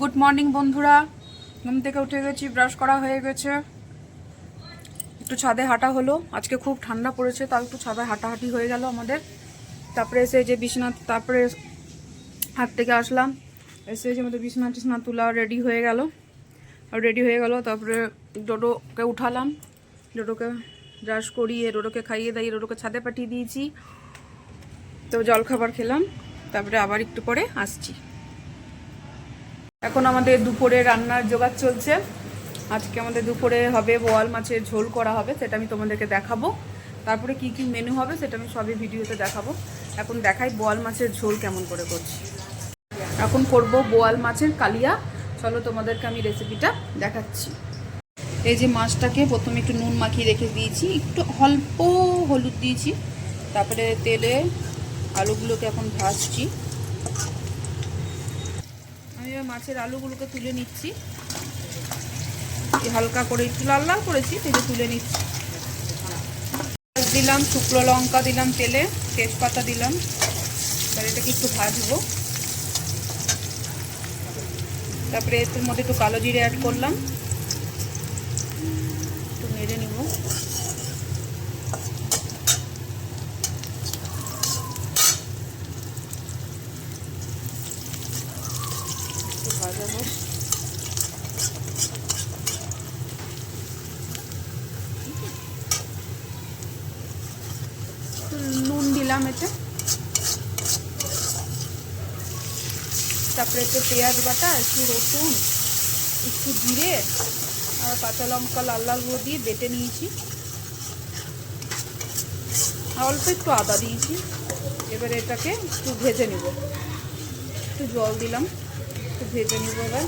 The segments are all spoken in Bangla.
গুড মর্নিং বন্ধুরা। ঘুম থেকে উঠে গেছি ব্রাশ করা হয়ে গেছে। একটু ছাদে হাঁটা হলো। আজকে খুব ঠান্ডা পড়েছে, তাও একটু ছাদে হাঁটাহাঁটি হয়ে গেল আমাদের। তারপরে এসে যে বিছানা, তারপরে হাট থেকে আসলাম। এসে যে আমাদের বিছানা, টিছনা তোলা রেডি হয়ে গেল। রেডি হয়ে গেল, তারপরে ডোডোকে উঠালাম। ডোডোকে ব্রাশ করিয়ে, ডোডোকে খাইয়ে দাইয়ে, ডোডোকে ছাদে পাঠিয়ে দিয়েছি। তো জলখাবার খেলাম, তারপরে আবার একটু পরে আসছি। এখন আমাদের দুপুরে রান্নার জোগাড় চলছে। আজকে আমাদের দুপুরে হবে বোয়াল মাছের ঝোল করা হবে, সেটা আমি তোমাদেরকে দেখাবো। তারপরে কি কি মেনু হবে সেটা আমি সবই ভিডিওতে দেখাবো। এখন দেখাই বোয়াল মাছের ঝোল কেমন করে করছি। এখন করব বোয়াল মাছের কালিয়া। চলো তোমাদেরকে আমি রেসিপিটা দেখাচ্ছি। এই যে মাছটাকে প্রথমে একটু নুন মাখিয়ে রেখে দিয়েছি, একটু অল্প হলুদ দিয়েছি। তারপরে তেলে আলুগুলোকে এখন ভাজছি। মাছের আলুগুলোকে তুলে নিচ্ছি। হালকা করে একটু লাল লাল করেছি তেলে তুলে নিচ্ছি। দিলাম, শুকনো লঙ্কা দিলাম তেলে, তেজপাতা দিলাম। তাহলে এটাকে একটু ভাজবো। তারপরে এর মধ্যে একটু কালো জিরে অ্যাড করলাম একটু নেড়ে নিব একটু ভাজা হোক একটু নুন দিলাম এতে তারপরে একটু পেঁয়াজ বাটা, একটু রসুন, একটু জিরে আর কাঁচা লঙ্কা, লাল লাল গুঁড়ো দিয়ে বেটে নিয়েছি। আর অল্প একটু আদা দিয়েছি। এবারে এটাকে একটু ভেজে নিব। একটু জল দিলাম, একটু ভেজে নিব এবার।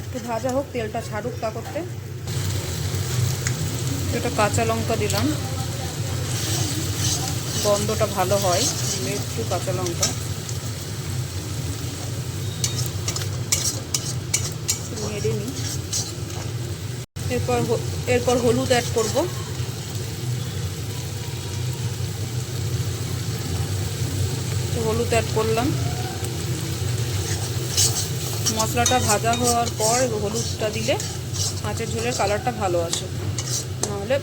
একটু ভাজা হোক, তেলটা ছাড়ুক তা করতে। এটা কাঁচা লঙ্কা দিলাম। গন্ধটা ভালো হয় একটু কাঁচা লঙ্কা। নেড়ে নিই। এরপর এরপর হলুদ অ্যাড করব। হলুদ অ্যাড করলাম। মশলাটা ভাজা হওয়ার পর হলুদটা দিলে মাছের ঝোলের কালারটা ভালো আসে। নাহলে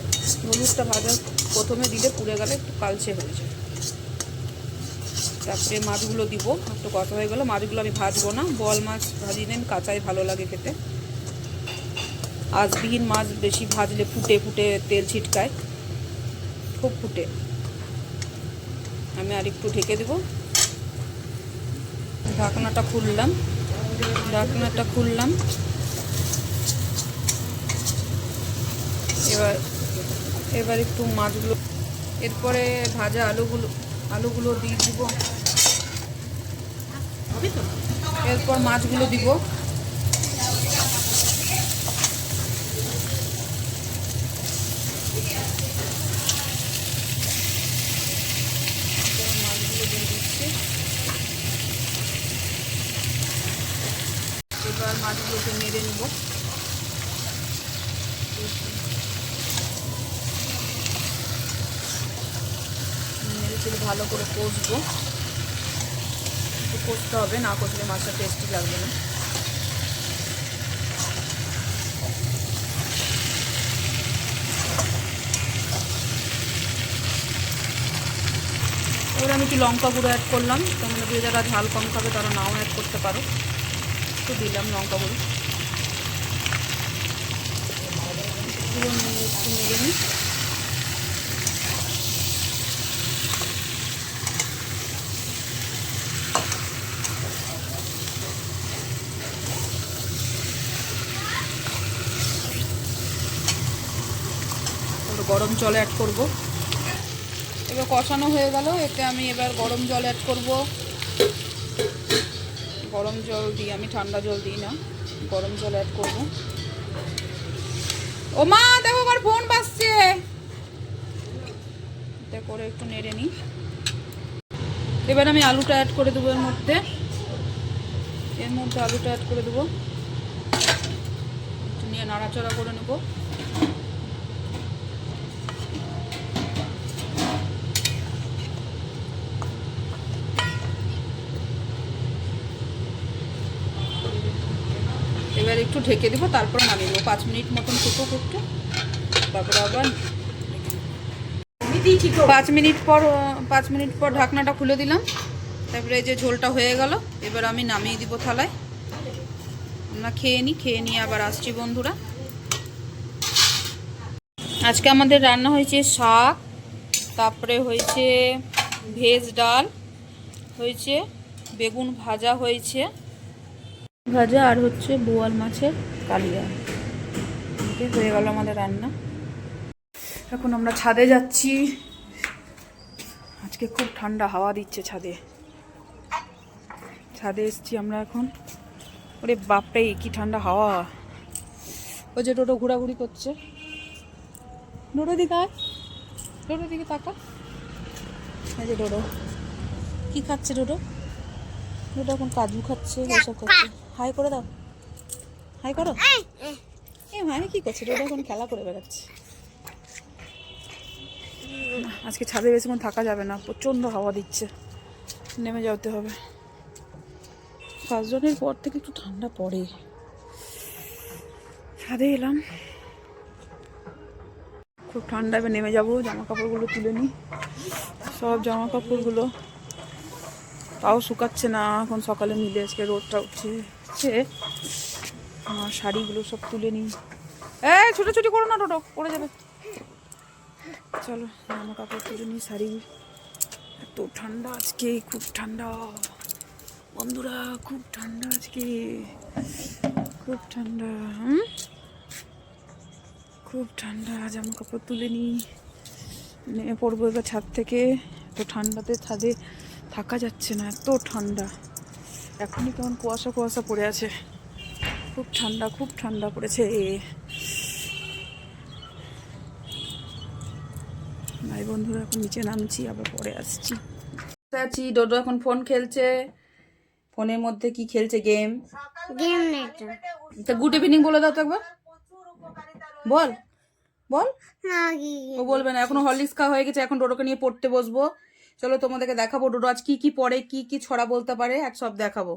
হলুদটা ভাজা প্রথমে দিলে পুড়ে গেলে একটু কালচে হয়ে যায় তারপরে মাছগুলো দিব, একটু কথা হয়ে গেলো মাছগুলো আমি ভাজবো না, বল মাছ ভাজি নেন, কাঁচাই ভালো লাগে খেতে। আজবিহীন মাছ বেশি ভাজলে ফুটে ফুটে তেল ছিটকায়, খুব ফুটে। আমি আর একটু ঢেকে দেব। ঢাকনাটা খুললাম ঢাকনাটা খুললাম। এবার এবার একটু মাছগুলো, এরপরে ভাজা আলুগুলো আলুগুলো দিয়ে দিব। এরপর মাছগুলো দিব। এবার মাছগুলোকে নেড়ে নিব। নেড়ে ভালো করে কষবো। কষতে হবে, না কষলে মাছটা টেস্টি লাগবে না। এবার আমি একটু লঙ্কা গুঁড়ো অ্যাড করলাম। তোমরা দিয়ে যারা ঝাল কম খাবে, তারা নাও অ্যাড করতে পারো। একটু দিলাম লঙ্কা গুঁড়ো। নিয়ে একটু নিই। গরম জল অ্যাড করব। এবার কষানো হয়ে গেল, এতে আমি এবার গরম জল অ্যাড করব। গরম জল দিই, আমি ঠান্ডা জল দিই না, গরম জল অ্যাড করব। ও মা, দেখো আমার ফোন বাজছে। এটা করে একটু নেড়ে নিই। এবার আমি আলুটা অ্যাড করে দেবো এর মধ্যে। এর মধ্যে আলুটা অ্যাড করে দেবো। নিয়ে নাড়াচাড়া করে নেব। এবার একটু ঢেকে দেবো, তারপর নামিয়ে দেবো পাঁচ মিনিট মতন ফুটুক একটু। তারপরে আবার পাঁচ মিনিট পর, পাঁচ মিনিট পর ঢাকনাটা খুলে দিলাম। তারপরে এই যে ঝোলটা হয়ে গেল, এবার আমি নামিয়ে দিব থালায়। আমরা খেয়ে নিই খেয়ে নিয়ে আবার আসছি বন্ধুরা। আজকে আমাদের রান্না হয়েছে শাক, তারপরে হয়েছে ভেজ ডাল, হয়েছে বেগুন ভাজা হয়েছে। ভাজা আর হচ্ছে বোয়াল মাছের কালিয়া। হয়ে গেল আমাদের রান্না। এখন আমরা ছাদে যাচ্ছি। আজকে খুব ঠান্ডা, হাওয়া দিচ্ছে ছাদে। ছাদে এসছি আমরা এখন। ওরে বাপরে, কি ঠান্ডা হাওয়া। ওই যে টোটো ঘোরাঘুরি করছে। ডোডো দিকে আয়। ডোডো দিকে তাকা। এই যে ডোডো কি খাচ্ছে ডোডো ডোডো এখন কাজু খাচ্ছে এসব খাচ্ছে। হাই করে দাও। হাই করো। এ মানে কি করছে? ডোডো এখন খেলা করে বেড়াচ্ছে। আজকে ছাদে বেশিক্ষণ থাকা যাবে না, প্রচণ্ড হাওয়া দিচ্ছে। নেমে যেতে হবে। পাঁচজনের পর থেকে একটু ঠান্ডা পড়ে। ছাদে এলাম। খুব ঠান্ডা নেমে যাব জামা কাপড়গুলো তুলে নিই। সব জামা কাপড়গুলো তাও শুকাচ্ছে না। এখন সকালে মিলে আজকে রোদটা উঠছে। আমার শাড়িগুলো সব তুলে নিই। এই, ছুটোছুটি করো না, টোটো, পড়ে যাবে। চলো, জামা কাপড় তুলে নিই, শাড়ি। এত ঠান্ডা আজকে, খুব ঠান্ডা। বন্ধুরা, খুব ঠান্ডা আজকে। খুব ঠান্ডা খুব ঠান্ডা, জামা কাপড় তুলে নিই। পড়ব এবার ছাদ থেকে। এত ঠান্ডাতে ছাদে থাকা যাচ্ছে না এত ঠান্ডা। এখনই কেমন কুয়াশা কুয়াশা পড়ে আছে। খুব ঠান্ডা খুব ঠান্ডা পড়েছে ভাই বন্ধুরা এখন নিচে নামছি আবার পরে আসছি। আছি ডোডো এখন ফোন খেলছে। ফোনের মধ্যে কি খেলছে গেম? গেম তা। গুড ইভিনিং বলে দাও তো একবার। বল বল। ও বলবে না এখনও হরলিক্স খাওয়া হয়ে গেছে এখন ডোডোকে নিয়ে পড়তে বসবো। চলো তোমাদেরকে দেখাবো ডোডো আজ কি কি পড়ে কি কি ছড়া বলতে পারে এক সব দেখাবো।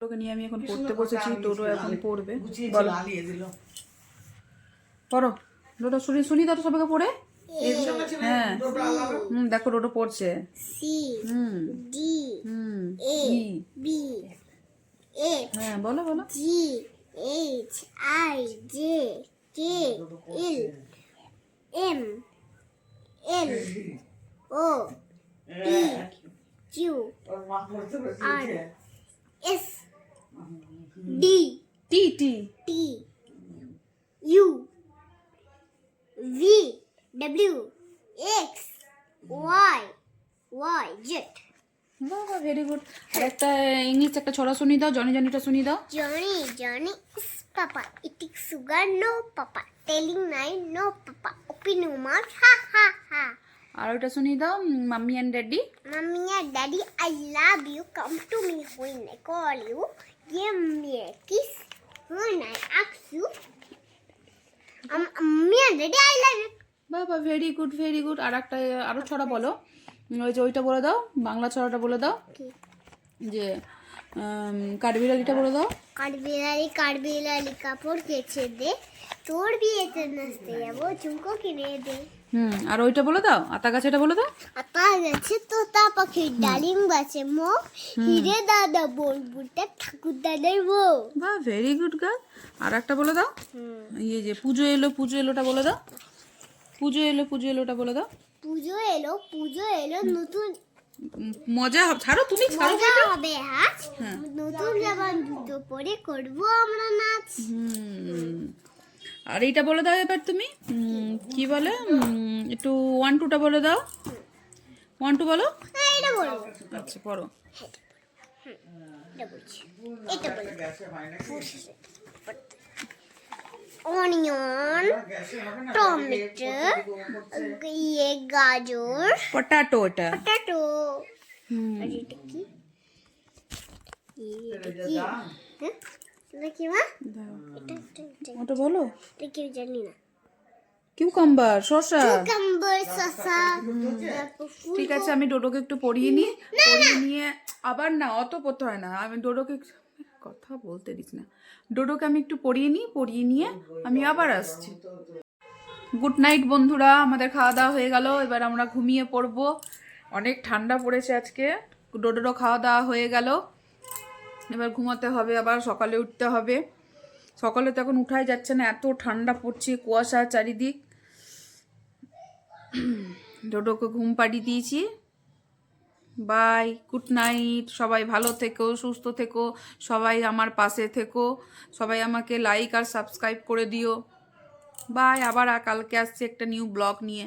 ডোডোকে নিয়ে আমি এখন পড়তে বসেছি ডোডো এখন পড়বে। বলো। পড়ো। ডোডো শুনি শুনি তো সবাইকে পড়ে? হ্যাঁ। হুম দেখো ডোডো পড়ছে। C hmm. Hmm A B A হ্যাঁ বলো বলো। G H I J K L M L O Q R S D T T T U V W X Y Y Z বাবা ভেরি গুড একটা ইংলিশ একটা ছড়া শুনি দাও জনি জনিটা শুনি দাও is Papa. Eating sugar, no Papa. Telling nine, no Papa. Open your mouth, ha ha ha. আর ওটা শুনি দাও mummy and daddy mummy and Daddy, I love you come to me I call you. Give me a kiss when I ask you. Um, mommy and Daddy, I love you. বাবা ভেরি গুড ভেরি গুড আর একটা আরও ছড়া বলো ওই যে ওইটা বলে দাও বাংলা ছড়াটা বলে দাও যে কাঠবিড়ালিটা বলে দাও কাঠবিড়ালি কাঠবিড়ালি কাপড় কেচে দে তোর বিয়েতে নাচতে যাব ঝুমকো কিনে দে হুম আর ওইটা বলে দাও আতা গাছেটা বলে দাও। আতা গেছে তোতা পাখির ডালিম গাছে মো হিরে দাদা বলবুটা ঠাকুর দাদার বউ। বা ভেরি গুড গার্ল আর একটা বলে দাও। ইয়ে যে পুজো এলো পুজো এলোটা বলে দাও। পুজো এলো পুজো এলোটা বলে দাও। পুজো এলো পুজো এলো নতুন মজা হবে ছাড়ো তুমি ছাড়ো মজা হবে আজ। হ্যাঁ। নতুন জামা দুটো পরে করব আমরা নাচ। হুম। আর এইটা বলে দাও এবার তুমি। কি বলে? একটু ওয়ান টুটা বলে দাও। ওয়ান টু বলো। হ্যাঁ এটা বলব আচ্ছা পড়ো। অনিয়ন টমেটো ইয়ে গাজর পটাটো এটা। পটাটো আর এটা কি? এটা কি? হ্যাঁ? এটা কি মা ওটা বলো। এটা কি জানি না। কিউকাম্বার শসা। ঠিক আছে আমি ডোডোকে একটু পড়িয়ে নিই। পড়িয়ে নিয়ে আবার না অত পড়তে হয় না। আমি ডোডোকে কথা বলতে দিস না। ডোডোকে আমি একটু পড়িয়ে নিই পড়িয়ে নিয়ে আমি আবার আসছি। গুড নাইট বন্ধুরা আমাদের খাওয়া দাওয়া হয়ে গেল। এবার আমরা ঘুমিয়ে পড়ব। অনেক ঠান্ডা পড়েছে আজকে। ডোডোরও খাওয়া দাওয়া হয়ে গেল। এবার ঘুমাতে হবে, আবার সকালে উঠতে হবে। সকালে তো এখন উঠাই যাচ্ছে না, এত ঠান্ডা পড়ছে কুয়াশা চারিদিক। ডোডোকে ঘুম পাড়িয়ে দিয়েছি। বাই, গুড নাইট, সবাই ভালো থেকো, সুস্থ থেকো, সবাই আমার পাশে থেকো, সবাই আমাকে লাইক আর সাবস্ক্রাইব করে দিও। বাই, আবার কালকে আসছে একটা নিউ ব্লগ নিয়ে।